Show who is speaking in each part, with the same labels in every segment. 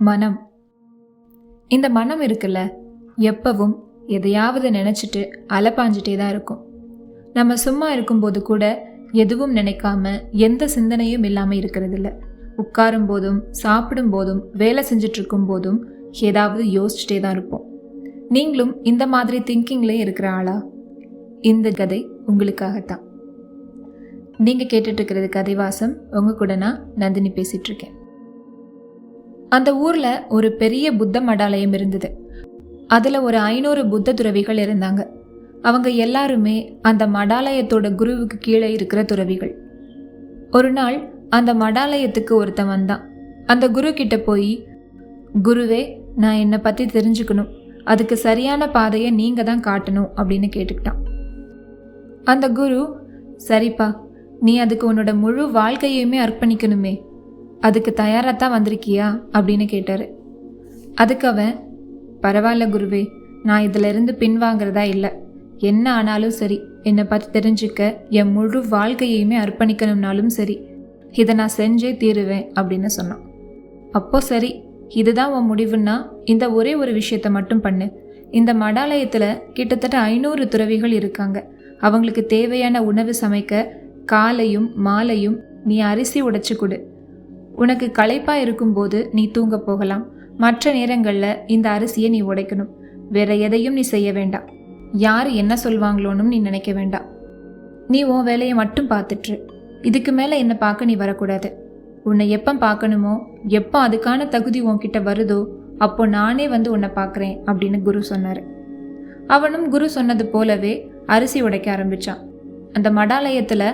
Speaker 1: மனம். இந்த மனம் இருக்குல்ல எப்பவும் எதையாவது நினச்சிட்டு அலப்பாஞ்சிட்டே தான் இருக்கும். நம்ம சும்மா இருக்கும்போது கூட எதுவும் நினைக்காம எந்த சிந்தனையும் இல்லாமல் இருக்கிறதில்ல. உட்காரும் போதும் சாப்பிடும் போதும் வேலை செஞ்சுட்டு இருக்கும் போதும் ஏதாவது யோசிச்சுட்டே தான் இருப்போம். நீங்களும் இந்த மாதிரி திங்கிங்லேயே இருக்கிற ஆளா? இந்த கதை உங்களுக்காகத்தான். நீங்கள் கேட்டுட்ருக்கிறது கதைவாசம். உங்கள் கூட நான் நந்தினி பேசிகிட்ருக்கேன் அந்த ஊரில் ஒரு பெரிய புத்த மடாலயம் இருந்தது. அதில் ஒரு ஐநூறு புத்த துறவிகள் இருந்தாங்க. அவங்க எல்லாருமே அந்த மடாலயத்தோட குருவுக்கு கீழே இருக்கிற துறவிகள். ஒரு நாள் அந்த மடாலயத்துக்கு ஒருத்தன் வந்தான். அந்த குரு கிட்ட போய் குருவே நான் என்னை பற்றி தெரிஞ்சுக்கணும். அதுக்கு சரியான பாதையை நீங்கள் தான் காட்டணும் அப்படின்னு கேட்டுக்கிட்டான். அந்த குரு சரிப்பா நீ அதுக்கு உன்னோட முழு வாழ்க்கையுமே அர்ப்பணிக்கணுமே. அதுக்கு தயாராக தான் வந்திருக்கியா? அப்படின்னு கேட்டார். அதுக்கு அவன் பரவாயில்ல குருவே நான் இதிலிருந்து பின்வாங்கிறதா இல்லை. என்ன ஆனாலும் சரி என்னை பற்றி தெரிஞ்சுக்க என் முழு வாழ்க்கையுமே அர்ப்பணிக்கணும்னாலும் சரி இதை நான் செஞ்சே தீருவேன் அப்படின்னு சொன்னான். அப்போ சரி இதுதான் உன் முடிவுன்னா இந்த ஒரே ஒரு விஷயத்தை மட்டும் பண்ணு. இந்த மடாலயத்தில் கிட்டத்தட்ட ஐநூறு துறவிகள் இருக்காங்க. அவங்களுக்கு தேவையான உணவு சமைக்க காலையும் மாலையும் நீ அரிசி உடைச்சு கொடு. உனக்கு களைப்பாக இருக்கும்போது நீ தூங்க போகலாம். மற்ற நேரங்களில் இந்த அரிசியை நீ உடைக்கணும். வேற எதையும் நீ செய்ய வேண்டாம். யார் என்ன சொல்வாங்களோன்னு நீ நினைக்க வேண்டாம். நீ உன் வேலையை மட்டும் பார்த்துட்ரு இதுக்கு மேலே என்னை பார்க்க நீ வரக்கூடாது. உன்னை எப்போ பார்க்கணுமோ எப்போ அதுக்கான தகுதி உன்கிட்ட வருதோ அப்போ நானே வந்து உன்னை பார்க்குறேன் அப்படின்னு குரு சொன்னார். அவனும் குரு சொன்னது போலவே அரிசி உடைக்க ஆரம்பிச்சான். அந்த மடாலயத்தில்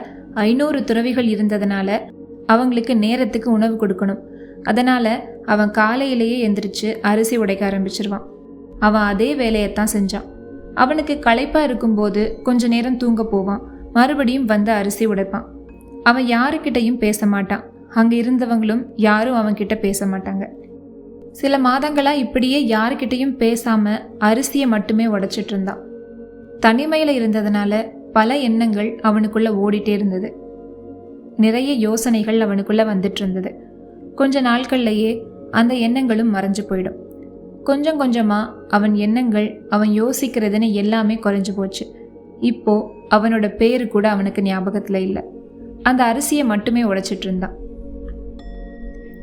Speaker 1: ஐநூறு துறவிகள் இருந்ததுனால அவங்களுக்கு நேரத்துக்கு உணவு கொடுக்கணும். அதனால் அவன் காலையிலேயே எந்திரிச்சு அரிசி உடைக்க ஆரம்பிச்சிருவான். அவன் அதே வேலையைத்தான் செஞ்சான். அவனுக்கு களைப்பாக இருக்கும்போது கொஞ்ச நேரம் தூங்க போவான். மறுபடியும் வந்து அரிசி உடைப்பான். அவன் யாருக்கிட்டையும் பேச மாட்டான். அங்கே இருந்தவங்களும் யாரும் அவன்கிட்ட பேச மாட்டாங்க. சில மாதங்களாக இப்படியே யாருக்கிட்டையும் பேசாமல் அரிசியை மட்டுமே உடைச்சிட்டு இருந்தான். தனிமையில் இருந்ததுனால பல எண்ணங்கள் அவனுக்குள்ளே ஓடிட்டே இருந்தது. நிறைய யோசனைகள் அவனுக்குள்ள வந்துட்டு இருந்தது கொஞ்ச நாட்கள்லையே அந்த எண்ணங்களும் மறைஞ்சு போயிடும். கொஞ்சம் கொஞ்சமா அவன் எண்ணங்கள் அவன் யோசிக்கிறதுன்னு எல்லாமே குறைஞ்சு போச்சு. இப்போ அவனோட பேரு கூட அவனுக்கு ஞாபகத்துல இல்லை. அந்த அரிசியை மட்டுமே உடைச்சிட்டு இருந்தான்.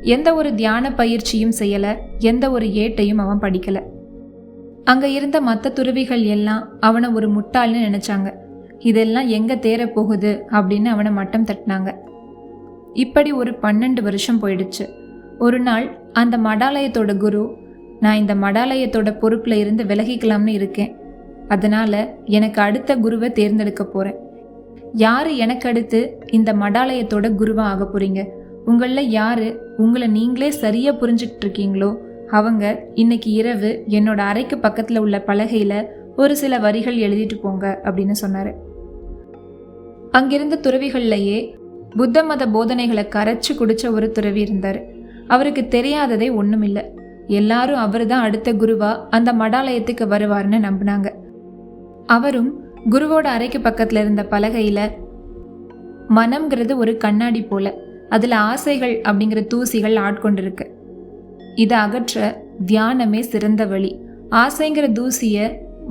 Speaker 1: எந்த ஒரு தியான பயிற்சியும் செய்யல எந்த ஒரு ஏட்டையும் அவன் படிக்கல. அங்க இருந்த மற்ற துறவிகள் எல்லாம் அவனை ஒரு முட்டாள்னு நினைச்சாங்க. இதெல்லாம் எங்கே தேரப்போகுது போகுது அப்படின்னு அவனை மட்டம் தட்டினாங்க. இப்படி ஒரு பன்னெண்டு வருஷம் போயிடுச்சு. ஒரு நாள் அந்த மடாலயத்தோட குரு நான் இந்த மடாலயத்தோட பொறுப்பில் இருந்து விலகிக்கலாம்னு இருக்கேன். அதனால் எனக்கு அடுத்த குருவை தேர்ந்தெடுக்க போகிறேன் யார் எனக்கு அடுத்து இந்த மடாலயத்தோட குருவாக ஆக போகிறீங்க உங்களில் யார்? உங்களை நீங்களே சரியாக புரிஞ்சுக்கிட்டு இருக்கீங்களோ? அவங்க இன்னைக்கு இரவு என்னோட அறைக்கு பக்கத்தில் உள்ள பலகையில் ஒரு சில வரிகள் எழுதிட்டு போங்க அப்படின்னு சொன்னார். அங்கிருந்த துறவிகள்லையே புத்த மத போதனைகளை கரைச்சு குடிச்ச ஒரு துறவி இருந்தார். அவருக்கு தெரியாததே ஒன்றும் இல்லை எல்லாரும் அவர் தான் அடுத்த குருவா அந்த மடாலயத்துக்கு வருவார்னு நம்பினாங்க. அவரும் குருவோட அறைக்கு பக்கத்தில் இருந்த பலகையில் மனம்ங்கிறது ஒரு கண்ணாடி போல அதில் ஆசைகள் அப்படிங்கிற தூசிகள் ஆட்கொண்டிருக்கு. இதை அகற்ற தியானமே சிறந்த வழி. ஆசைங்கிற தூசியை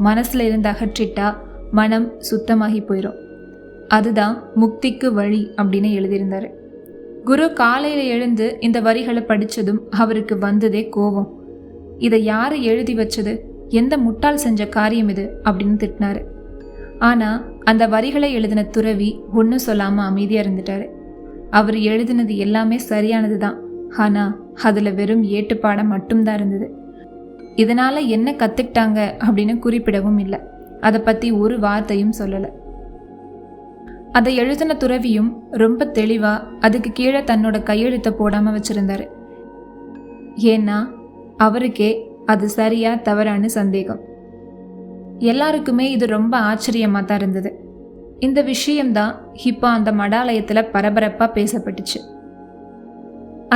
Speaker 1: மனசுல இருந்து அகற்றிட்டா மனம் சுத்தமாகி போயிடும் அதுதான் முக்திக்கு வழி அப்படின்னு எழுதியிருந்தார். குரு காலையில் எழுந்து இந்த வரிகளை படித்ததும் அவருக்கு வந்ததே கோபம். இதை யார் எழுதி வச்சது? எந்த முட்டாள் செஞ்ச காரியம் இது? அப்படின்னு திட்டினாரு. ஆனால் அந்த வரிகளை எழுதின துறவி ஒன்றும் சொல்லாமல் அமைதியாக இருந்துட்டாரு. அவர் எழுதினது எல்லாமே சரியானது தான் ஆனால் அதில் வெறும் ஏட்டுப்பாடம் மட்டும்தான் இருந்தது. இதனால் என்ன கற்றுக்கிட்டாங்க அப்படின்னு குறிப்பிடவும் இல்லை. அதை பற்றி ஒரு வார்த்தையும் சொல்லலை. அதை எழுதின துறவியும் ரொம்ப தெளிவாக அதுக்கு கீழே தன்னோட கையெழுத்தை போடாமல் வச்சுருந்தாரு. ஏன்னா அவருக்கே அது சரியா தவறான்னு சந்தேகம். எல்லாருக்குமே இது ரொம்ப ஆச்சரியமாக தான் இருந்தது. இந்த விஷயம்தான் இப்போ அந்த மடாலயத்தில் பரபரப்பாக பேசப்பட்டுச்சு.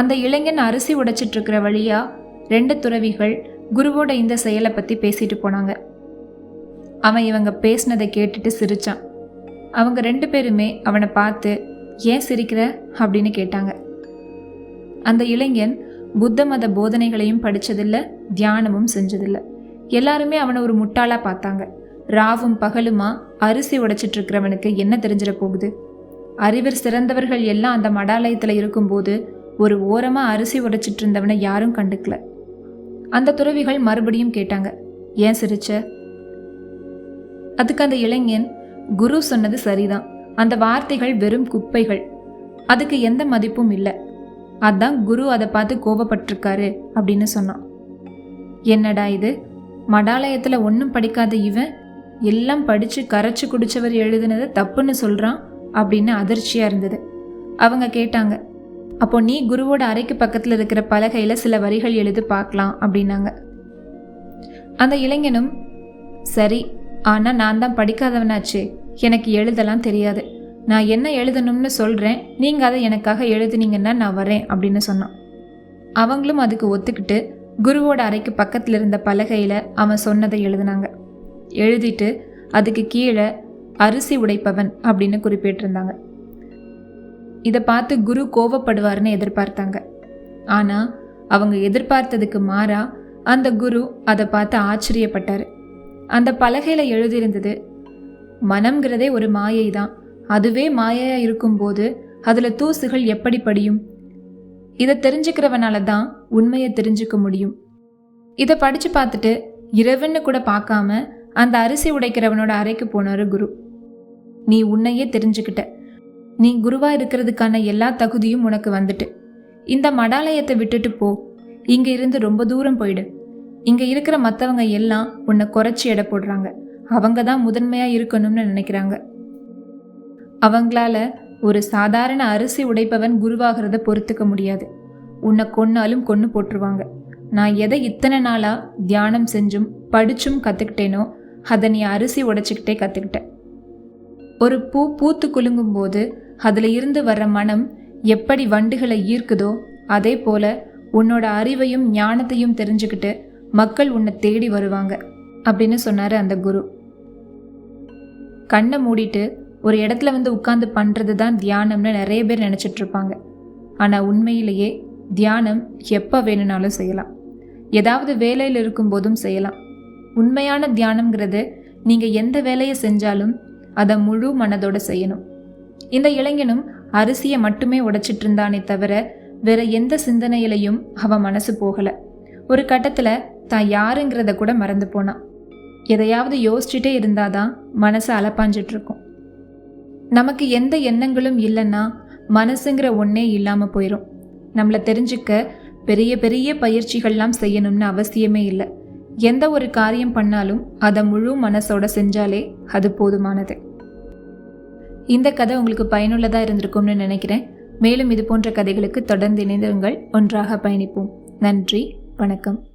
Speaker 1: அந்த இளைஞன் அரிசி உடைச்சிட்டு இருக்கிற வழியாக ரெண்டு துறவிகள் குருவோட இந்த செயலை பற்றி பேசிட்டு போனாங்க. அவன் இவங்க பேசினதை கேட்டுட்டு சிரிச்சான். அவங்க ரெண்டு பேருமே அவனை பார்த்து ஏன் சிரிக்கிற? அப்படின்னு கேட்டாங்க. அந்த இளைஞன் புத்த மத போதனைகளையும் படிச்சதில்ல தியானமும் செஞ்சதில்ல. எல்லாருமே அவனை ஒரு முட்டாளாக பார்த்தாங்க. ராவும் பகலுமா அரிசி உடைச்சிட்டு இருக்கிறவனுக்கு என்ன தெரிஞ்சிட போகுது? அறிவர் சிறந்தவர்கள் எல்லாம் அந்த மடாலயத்தில் இருக்கும்போது ஒரு ஓரமாக அரிசி உடைச்சிட்டு இருந்தவனை யாரும் கண்டுக்கல. அந்த துறவிகள் மறுபடியும் கேட்டாங்க ஏன் சிரிச்ச? அதுக்கு அந்த இளைஞன் குரு சொன்னது சரிதான். அந்த வார்த்தைகள் வெறும் குப்பைகள். அதுக்கு எந்த மதிப்பும் இல்லை. அதான் குரு அதை பார்த்து கோபப்பட்டிருக்காரு அப்படின்னு சொன்னான். என்னடா இது? மடாலயத்தில் ஒன்றும் படிக்காத இவன்? எல்லாம் படித்து கரைச்சி குடிச்சவர் எழுதினதை தப்புன்னு சொல்கிறான் அப்படின்னு அதிர்ச்சியாக இருந்தது. அவங்க கேட்டாங்க அப்போ நீ குருவோட அறைக்கு பக்கத்தில் இருக்கிற பலகையில் சில வரிகள் எழுதி பார்க்கலாம் அப்படின்னாங்க. அந்த இளைஞனும் சரி ஆனால் நான் தான் படிக்காதவனாச்சே. எனக்கு எழுதலாம் தெரியாது. நான் என்ன எழுதணும்னு சொல்கிறேன் நீங்கள் அதை எனக்காக எழுதுனீங்கன்னா நான் வரேன் அப்படின்னு சொன்னான். அவங்களும் அதுக்கு ஒத்துக்கிட்டு குருவோட அறைக்கு பக்கத்தில் இருந்த பலகையில் அவன் சொன்னதை எழுதினாங்க. எழுதிட்டு அதுக்கு கீழே அரிசி உடைப்பவன் அப்படின்னு குறிப்பிட்டிருந்தாங்க. இதை பார்த்து குரு கோவப்படுவார்னு எதிர்பார்த்தாங்க. ஆனால் அவங்க எதிர்பார்த்ததுக்கு மாறா அந்த குரு அதை பார்த்து ஆச்சரியப்பட்டார். அந்த பலகையில் எழுதியிருந்தது மனம்ங்கிறதே ஒரு மாயை தான் அதுவே மாயையாக இருக்கும்போது அதில் தூசுகள் எப்படி படியும்? இதை தெரிஞ்சுக்கிறவனால தான் உண்மையை தெரிஞ்சுக்க முடியும். இதை படித்து பார்த்துட்டு இரவுன்னு கூட பார்க்காம அந்த அரிசி உடைக்கிறவனோட அறைக்கு போனார் குரு. நீ உன்னையே தெரிஞ்சுக்கிட்ட. நீ குருவாக இருக்கிறதுக்கான எல்லா தகுதியும் உனக்கு வந்துட்டு. இந்த மடாலயத்தை விட்டுட்டு போ. இங்கே இருந்து ரொம்ப தூரம் போயிடு. இங்க இருக்கிற மற்றவங்க எல்லாம் உன்னை குறைச்சி எடை போடுறாங்க. அவங்க தான் முதன்மையா இருக்கணும்னு நினைக்கிறாங்க. அவங்களால ஒரு சாதாரண அரிசி உடைப்பவன் குருவாகிறத பொறுத்துக்க முடியாது. உன்னை கொன்னாலும் கொன்று போட்டுருவாங்க. நான் எதை இத்தனை நாளாக தியானம் செஞ்சும் படிச்சும் கற்றுக்கிட்டேனோ அதை நீ அரிசி உடைச்சிக்கிட்டே கற்றுக்கிட்டேன் ஒரு பூ பூத்து குலுங்கும் போது அதில் இருந்து வர்ற மனம் எப்படி வண்டுகளை ஈர்க்குதோ அதே போல உன்னோட அறிவையும் ஞானத்தையும் தெரிஞ்சுக்கிட்டு மக்கள் உன்னை தேடி வருவாங்க அப்படின்னு சொன்னார் அந்த குரு. கண்ணை மூடிட்டு ஒரு இடத்துல வந்து உட்காந்து பண்ணுறது தான் தியானம்னு நிறைய பேர் நினச்சிட்டு இருப்பாங்க. ஆனால் உண்மையிலேயே தியானம் எப்போ வேணும்னாலும் செய்யலாம். ஏதாவது வேலையில் இருக்கும்போதும் செய்யலாம். உண்மையான தியானம்ங்கிறது நீங்கள் எந்த வேலையை செஞ்சாலும் அதை முழு மனதோடு செய்யணும். இந்த இளைஞனும் அரிசியை மட்டுமே உடைச்சிட்டு இருந்தானே தவிர வேற எந்த சிந்தனையிலையும் அவன் மனசு போகலை. ஒரு கட்டத்தில் தான் யாருங்கிறத கூட மறந்து போனான். எதையாவது யோசிச்சுட்டே இருந்தாதான் மனசு அலப்பாஞ்சிட்டு இருக்கும் நமக்கு எந்த எண்ணங்களும் இல்லைன்னா மனசுங்கிற ஒன்றே இல்லாமல் போயிடும் நம்மளை தெரிஞ்சுக்க பெரிய பெரிய பயிற்சிகள்லாம் செய்யணும்னு அவசியமே இல்லை. எந்த ஒரு காரியம் பண்ணாலும் அதை முழு மனசோட செஞ்சாலே அது போதுமானது. இந்த கதை உங்களுக்கு பயனுள்ளதாக இருந்திருக்கும்னு நினைக்கிறேன். மேலும் இது போன்ற கதைகளுக்கு தொடர்ந்து இணைந்திருங்கள். ஒன்றாக பயணிப்போம். நன்றி. வணக்கம்.